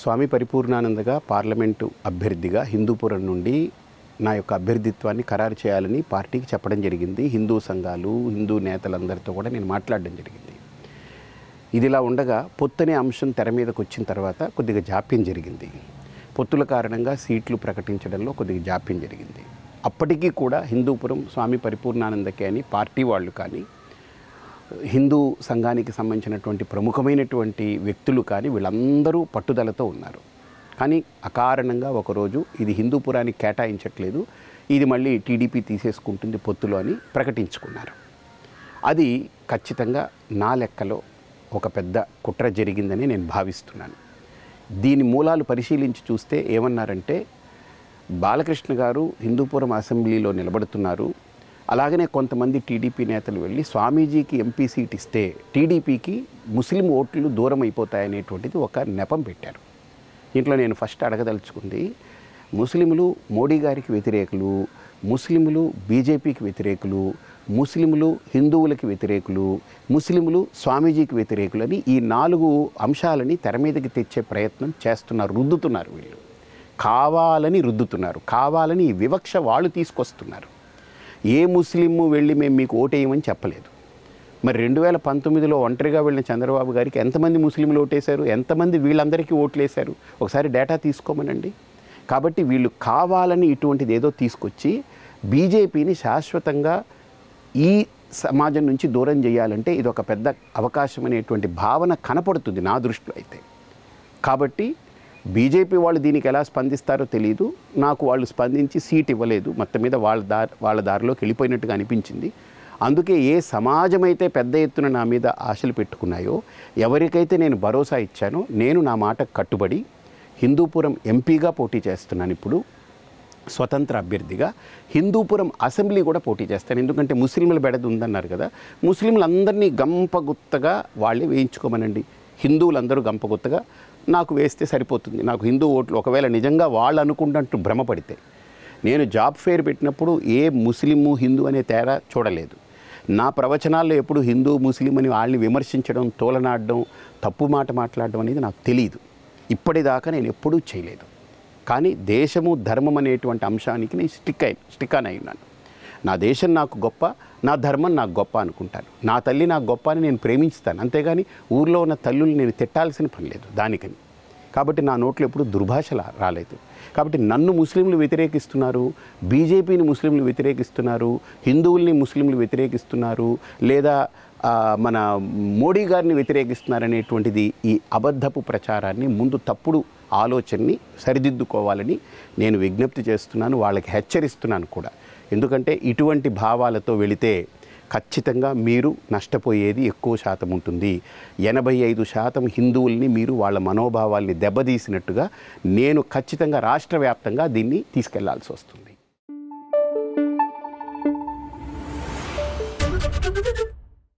స్వామి పరిపూర్ణానందగా parliament అభ్యర్థిగా హిందూపురం నుండి నా యొక్క అభ్యర్థిత్వాన్ని ఖరారు చేయాలని పార్టీకి చెప్పడం జరిగింది. హిందూ సంఘాలు హిందూ నేతలందరితో కూడా నేను మాట్లాడడం జరిగింది. ఇదిలా ఉండగా పొత్తనే అంశం తెర మీదకు వచ్చిన తర్వాత కొద్దిగా జాప్యం జరిగింది. పొత్తుల కారణంగా సీట్లు ప్రకటించడంలో కొద్దిగా జాప్యం జరిగింది. అప్పటికీ కూడా హిందూపురం స్వామి పరిపూర్ణానందకే అని పార్టీ వాళ్ళు కానీ హిందూ సంఘానికి సంబంధించినటువంటి ప్రముఖమైనటువంటి వ్యక్తులు కానీ వీళ్ళందరూ పట్టుదలతో ఉన్నారు. కానీ అకారణంగా ఒకరోజు ఇది హిందూపురానికి కేటాయించట్లేదు. ఇది మళ్ళీ టీడీపీ తీసేసుకుంటుంది పొత్తులో అని ప్రకటించుకున్నారు. అది ఖచ్చితంగా నా లెక్కలో ఒక పెద్ద కుట్ర జరిగిందని నేను భావిస్తున్నాను. దీని మూలాలు పరిశీలించి చూస్తే ఏమన్నారంటే బాలకృష్ణ గారు హిందూపురం అసెంబ్లీలో నిలబడుతున్నారు. అలాగనే కొంతమంది టీడీపీ నేతలు వెళ్ళి స్వామీజీకి ఎంపీ సీట్ ఇస్తే టీడీపీకి ముస్లిం ఓట్లు దూరం అయిపోతాయనేటువంటిది ఒక నెపం పెట్టారు. దీంట్లో నేను ఫస్ట్ అడగదలుచుకుంది ముస్లింలు మోడీ గారికి వ్యతిరేకులు ముస్లింలు బీజేపీకి వ్యతిరేకులు ముస్లింలు హిందువులకి వ్యతిరేకులు ముస్లింలు స్వామీజీకి వ్యతిరేకులు అని ఈ నాలుగు అంశాలని తెర మీదకి తెచ్చే ప్రయత్నం చేస్తున్నారు రుద్దుతున్నారు వీళ్ళు. కావాలని రుద్దుతున్నారు కావాలని ఈ వివక్ష వాళ్ళు తీసుకొస్తున్నారు. ఏ ముస్లిము వెళ్ళి మేము మీకు ఓటేయమని చెప్పలేదు. మరి రెండు వేల పంతొమ్మిదిలో ఒంటరిగా వెళ్ళిన చంద్రబాబు గారికి ఎంతమంది ముస్లింలు ఓటేశారు? ఎంతమంది వీళ్ళందరికీ ఓట్లేశారు ఒకసారి డేటా తీసుకోమనండి. కాబట్టి వీళ్ళు కావాలని ఇటువంటిది ఏదో తీసుకొచ్చి బీజేపీని శాశ్వతంగా ఈ సమాజం నుంచి దూరం చేయాలంటే ఇది ఒక పెద్ద అవకాశం అనేటువంటి భావన కనపడుతుంది నా దృష్టిలో అయితే. కాబట్టి బీజేపీ వాళ్ళు దీనికి ఎలా స్పందిస్తారో తెలియదు నాకు వాళ్ళు స్పందించి సీట్ ఇవ్వలేదు. మొత్తం మీద వాళ్ళ దారి వాళ్ళ దారిలోకి వెళ్ళిపోయినట్టుగా అనిపించింది. అందుకే ఏ సమాజం అయితే పెద్ద ఎత్తున నా మీద ఆశలు పెట్టుకున్నాయో ఎవరికైతే నేను భరోసా ఇచ్చానో నేను నా మాట కట్టుబడి హిందూపురం ఎంపీగా పోటీ చేస్తున్నాను ఇప్పుడు స్వతంత్ర అభ్యర్థిగా. హిందూపురం అసెంబ్లీ కూడా పోటీ చేస్తాను. ఎందుకంటే ముస్లింల బెడద ఉందన్నారు కదా. ముస్లింలందరినీ గంపగుత్తగా వాళ్ళే వేయించుకోమనండి. హిందువులందరూ గంపగుత్తగా నాకు వేస్తే సరిపోతుంది. నాకు హిందూ ఓట్లు ఒకవేళ నిజంగా వాళ్ళు అనుకుంటున్నట్టు భ్రమపడితే నేను జాబ్ ఫేర్ పెట్టినప్పుడు ఏ ముస్లిము హిందూ అనే తేడా చూడలేదు. నా ప్రవచనాల్లో ఎప్పుడు హిందూ ముస్లిం అని వాళ్ళని విమర్శించడం తోలనాడడం తప్పు మాట మాట్లాడడం అనేది నాకు తెలియదు ఇప్పటిదాకా నేను ఎప్పుడూ చేయలేదు. కానీ దేశము ధర్మం అనేటువంటి అంశానికి నేను స్టిక్ అయి స్టిక్ అని ఉన్నాను. నా దేశం నాకు గొప్ప నా ధర్మం నాకు గొప్ప అనుకుంటాను. నా తల్లి నాకు గొప్ప అని నేను ప్రేమించుతాను. అంతేగాని ఊర్లో ఉన్న తల్లుల్ని నేను తిట్టాల్సిన పని లేదు దానికని. కాబట్టి నా నోట్లో ఎప్పుడు దుర్భాషలా రాలేదు. కాబట్టి నన్ను ముస్లింలు వ్యతిరేకిస్తున్నారు బీజేపీని ముస్లింలు వ్యతిరేకిస్తున్నారు హిందువుల్ని ముస్లింలు వ్యతిరేకిస్తున్నారు లేదా మన మోడీ గారిని వ్యతిరేకిస్తున్నారు అనేటువంటిది ఈ అబద్ధపు ప్రచారాన్ని ముందు తప్పుడు ఆలోచనని సరిదిద్దుకోవాలని నేను విజ్ఞప్తి చేస్తున్నాను వాళ్ళకి హెచ్చరిస్తున్నాను కూడా. ఎందుకంటే ఇటువంటి భావాలతో వెళితే ఖచ్చితంగా మీరు నష్టపోయేది ఎక్కువ శాతం ఉంటుంది. ఎనభై ఐదు శాతం హిందువుల్ని మీరు వాళ్ళ మనోభావాల్ని దెబ్బతీసినట్టుగా నేను ఖచ్చితంగా రాష్ట్ర వ్యాప్తంగా దీన్ని తీసుకెళ్ళాల్సి వస్తుంది.